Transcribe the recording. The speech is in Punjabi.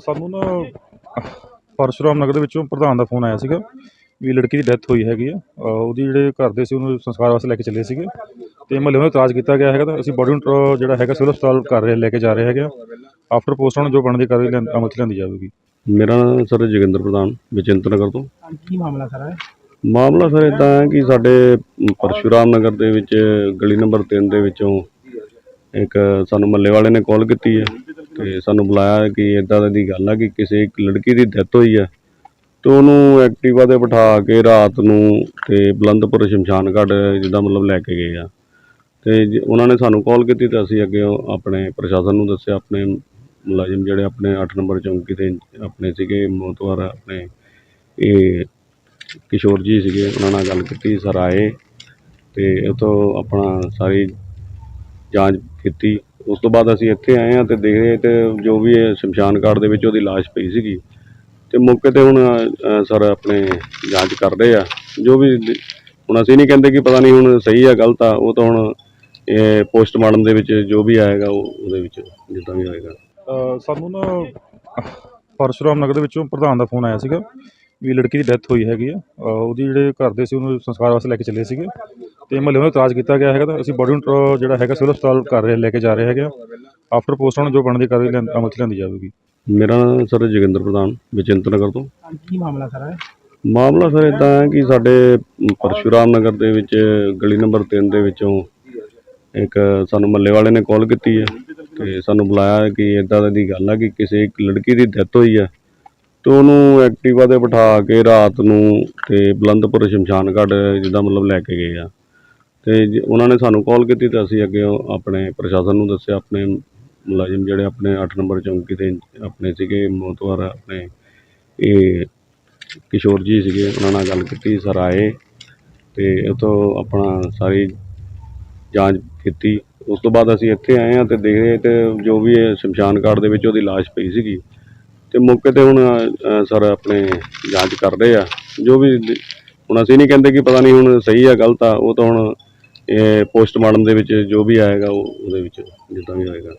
ਸਾਨੂੰ ਨਾ ਪਰਸ਼ੁਰਾਮ ਨਗਰ ਦੇ ਵਿੱਚੋਂ ਪ੍ਰਧਾਨ ਦਾ ਫੋਨ ਆਇਆ ਸੀਗਾ ਵੀ ਲੜਕੀ ਦੀ ਡੈਥ ਹੋਈ ਹੈਗੀ ਆ। ਉਹਦੀ ਜਿਹੜੇ ਘਰ ਦੇ ਸੀ ਉਹਨੂੰ ਸੰਸਕਾਰ ਵਾਸਤੇ ਲੈ ਕੇ ਚੱਲੇ ਸੀਗੇ। ਤੇ ਮਹੱਲੇ ਨੂੰ ਇਤਰਾਜ਼ ਕੀਤਾ ਗਿਆ ਹੈਗਾ ਤਾਂ ਅਸੀਂ ਬੋਡੀ ਨੂੰ ਜਿਹੜਾ ਹੈਗਾ ਸਿਵਲ ਹਸਪਤਾਲ ਕਰ ਰਹੇ ਲੈ ਕੇ ਜਾ ਰਹੇ ਹੈਗੇ ਆ। ਆਫਟਰ ਪੋਸਟਮਾਰਟਮ ਜੋ ਬਣਦੀ ਕਾਰਵਾਈ ਲਿਆਂ- ਅਮਲ 'ਚ ਲਿਆਂਦੀ ਜਾਵੇਗੀ। ਮੇਰਾ ਨਾਮ ਸਰ ਜੋਗਿੰਦਰ ਪ੍ਰਧਾਨ ਵਿਜੇਂਦਰ ਨਗਰ ਤੋਂ। ਕੀ ਮਾਮਲਾ ਸਰ ਹੈ? ਮਾਮਲਾ ਸਰ ਇਦਾਂ ਹੈ ਕਿ ਸਾਡੇ ਪਰਸ਼ੁਰਾਮ ਨਗਰ ਦੇ ਵਿੱਚ ਗਲੀ ਨੰਬਰ 3 ਦੇ ਵਿੱਚੋਂ ਇੱਕ ਸਾਨੂੰ ਮੱਲੇ ਵਾਲੇ ਨੇ ਕਾਲ ਕੀਤੀ ਹੈ। ਤੇ ਸਾਨੂੰ ਬੁਲਾਇਆ ਕਿ ਇਦਾਂ ਦੀ ਗੱਲ ਆ ਕਿ ਕਿਸੇ ਇੱਕ ਲੜਕੀ ਦੀ ਡੈਥ ਹੋਈ ਆ। ਤੇ ਉਹਨੂੰ ਐਕਟਿਵਾ ਤੇ ਬਿਠਾ ਕੇ ਰਾਤ ਨੂੰ ਤੇ ਬਲੰਦਪੁਰ ਸ਼ਮਸ਼ਾਨ ਘਾਟ ਜਿੱਦਾਂ ਮਤਲਬ ਲੈ ਕੇ ਗਏ ਆ। ਤੇ ਜ- ਉਹਨਾਂ ਨੇ ਸਾਨੂੰ ਕਾਲ ਕੀਤੀ ਤਾਂ ਅਸੀਂ ਅੱਗੇ ਉਹ ਆਪਣੇ ਪ੍ਰਸ਼ਾਸਨ ਨੂੰ ਦੱਸਿਆ, ਆਪਣੇ ਮੁਲਾਜ਼ਮ ਜਿਹੜੇ ਆਪਣੇ 8 ਨੰਬਰ ਚੌਂਕੀ ਦੇ ਆਪਣੇ ਸੀਗੇ, ਮੋਤਵਾਰ ਆਪਣੇ ਇਹ ਕਿਸ਼ੋਰ ਜੀ ਸੀਗੇ, ਉਹਨਾਂ ਨਾਲ ਗੱਲ ਕੀਤੀ, ਸਰ ਆਏ ਤੇ ਉਤੋਂ ਆਪਣਾ ਸਾਰੀ ਜਾਂਚ ਕੀਤੀ। ਉਸ ਤੋਂ ਬਾਅਦ ਅਸੀਂ ਇੱਥੇ ਆਏ ਹਾਂ ਤੇ ਦੇਖ ਰਹੇ ਤੇ ਜੋ ਵੀ ਇਹ ਸ਼ਮਸ਼ਾਨ ਘਾਟ ਦੇ ਵਿੱਚ ਉਹਦੀ ਲਾਸ਼ ਪਈ ਸੀਗੀ। ਤੇ ਮੌਕੇ ਤੇ ਹੁਣ ਅ, ਸਰ ਆਪਣੇ ਜਾਂਚ ਕਰ ਰਹੇ ਆ। ਜੋ ਵੀ ਦ- ਹੁਣ ਅਸੀਂ ਨਹੀਂ ਕਹਿੰਦੇ ਕਿ ਪਤਾ ਨਹੀਂ ਹੁਣ ਸਹੀ ਆ ਗਲਤ ਆ ਉਹ ਤਾਂ ਹੁਣ ਇਹ ਪੋਸਟਮਾਰਟਮ ਦੇ ਵਿੱਚ ਜੋ ਵੀ ਆਏਗਾ ਉਹ ਉਹਦੇ ਵਿੱਚ ਜਿੱਦਾਂ ਵੀ ਹੋਏਗਾ ਅ, ਸਾਨੂੰ ਨਾ ਪਰਸ਼ੁਰਾਮ ਨਗਰ ਦੇ ਵਿੱਚੋਂ ਪ੍ਰਧਾਨ ਦਾ ਫੋਨ ਆਇਆ ਸੀਗਾ ਵੀ ਲੜਕੀ ਦੀ ਡੈਥ ਹੋਈ ਹੈਗੀ ਆ। ਅ, ਉਹਦੀ ਜਿਹੜੇ ਘਰ ਦੇ ਸੀ ਉਹਨੂੰ ਸੰਸਕਾਰ ਵਾਸਤੇ ਲੈ ਕੇ ਚੱਲੇ ਸੀਗੇ। ਤੇ ਮਹੱਲੇ ਨੂੰ ਇਤਰਾਜ਼ ਕੀਤਾ ਗਿਆ ਹੈਗਾ ਤਾਂ ਅਸੀਂ ਬੋਡੀ ਨੂੰ ਜਿਹੜਾ ਹੈਗਾ ਸਿਵਲ ਹਸਪਤਾਲ ਕਰ ਰਹੇ ਲੈ ਕੇ ਜਾ ਰਹੇ ਹੈਗੇ ਆ ਆਫਟਰ ਪੋਸਟਮਾਰਟਮ ਜੋ ਬਣਦੀ ਕਾਰਵਾਈ ਲਿਆਂ- ਅਮਲ 'ਚ ਲਿਆਂਦੀ ਜਾਵੇਗੀ। ਮੇਰਾ ਨਾਮ ਸਰ ਜੋਗਿੰਦਰ ਪ੍ਰਧਾਨ ਵਿਜੇਂਦਰ ਨਗਰ ਤੋਂ। ਕੀ ਮਾਮਲਾ ਸਰ ਹੈ? ਮਾਮਲਾ ਸਰ ਇਦਾਂ ਹੈ ਕਿ ਸਾਡੇ ਪਰਸ਼ੁਰਾਮ ਨਗਰ ਦੇ ਵਿੱਚ ਗਲੀ ਨੰਬਰ 3 ਦੇ ਵਿੱਚੋਂ ਇੱਕ ਸਾਨੂੰ ਮੱਲੇ ਵਾਲੇ ਨੇ ਕਾਲ ਕੀਤੀ ਹੈ ਤੇ ਸਾਨੂੰ ਬੁਲਾਇਆ ਕਿ ਇਦਾਂ ਦੀ ਗੱਲ ਹੈ ਕਿ ਕਿਸੇ ਇੱਕ ਲੜਕੀ ਦੀ ਡੈਥ ਹੋਈ ਹੈ ਤੇ ਉਹਨੂੰ ਐਕਟਿਵਾ ਤੇ ਬਿਠਾ ਕੇ ਰਾਤ ਨੂੰ ਤੇ ਬਲੰਦਪੁਰ ਸ਼ਮਸ਼ਾਨ ਘਾਟ ਜਿੱਦਾਂ ਮਤਲਬ ਲੈ ਕੇ ਗਏ ਆ। ਤੇ ਜੇ ਉਹਨਾਂ ਨੇ ਸਾਨੂੰ ਕਾਲ ਕੀਤੀ ਤਾਂ ਅਸੀਂ ਅੱਗੇ ਆਪਣੇ ਪ੍ਰਸ਼ਾਸਨ ਨੂੰ ਦੱਸਿਆ, ਆਪਣੇ ਮੁਲਾਜ਼ਮ ਜਿਹੜੇ ਆਪਣੇ 8 ਨੰਬਰ ਚੌਂਕੀ ਦੇ ਆਪਣੇ ਸੀਗੇ, ਮੋਤਵਾਰ ਆਪਣੇ ਇਹ ਕਿਸ਼ੋਰ ਜੀ ਸੀਗੇ, ਉਹਨਾਂ ਨਾਲ ਗੱਲ ਕੀਤੀ, ਸਰ ਆਏ ਤੇ ਉਤੋਂ ਆਪਣਾ ਸਾਰੀ ਜਾਂਚ ਕੀਤੀ। ਉਸ ਤੋਂ ਬਾਅਦ ਅਸੀਂ ਇੱਥੇ ਆਏ ਹਾਂ ਤੇ ਦੇਖ ਰਹੇ ਤੇ ਜੋ ਵੀ ਇਹ ਸ਼ਮਸ਼ਾਨ ਘਾਟ ਦੇ ਵਿੱਚ ਉਹਦੀ ਲਾਸ਼ ਪਈ ਸੀਗੀ। ਤੇ ਮੌਕੇ ਤੇ ਹੁਣ ਸਰ ਆਪਣੇ ਜਾਂਚ ਕਰ ਰਹੇ ਆ। ਜੋ ਵੀ ਹੁਣ ਅਸੀਂ ਨਹੀਂ ਕਹਿੰਦੇ ਕਿ ਪਤਾ ਨਹੀਂ ਹੁਣ ਸਹੀ ਆ, ਗਲਤ ਆ, ਉਹ ਤਾਂ ਹੁਣ ਇਹ ਪੋਸਟਮਾਰਟਮ ਦੇ ਵਿੱਚ ਜੋ ਵੀ ਆਏਗਾ ਉਹ ਉਹਦੇ ਵਿੱਚ ਜਿੱਦਾਂ ਵੀ ਹੋਏਗਾ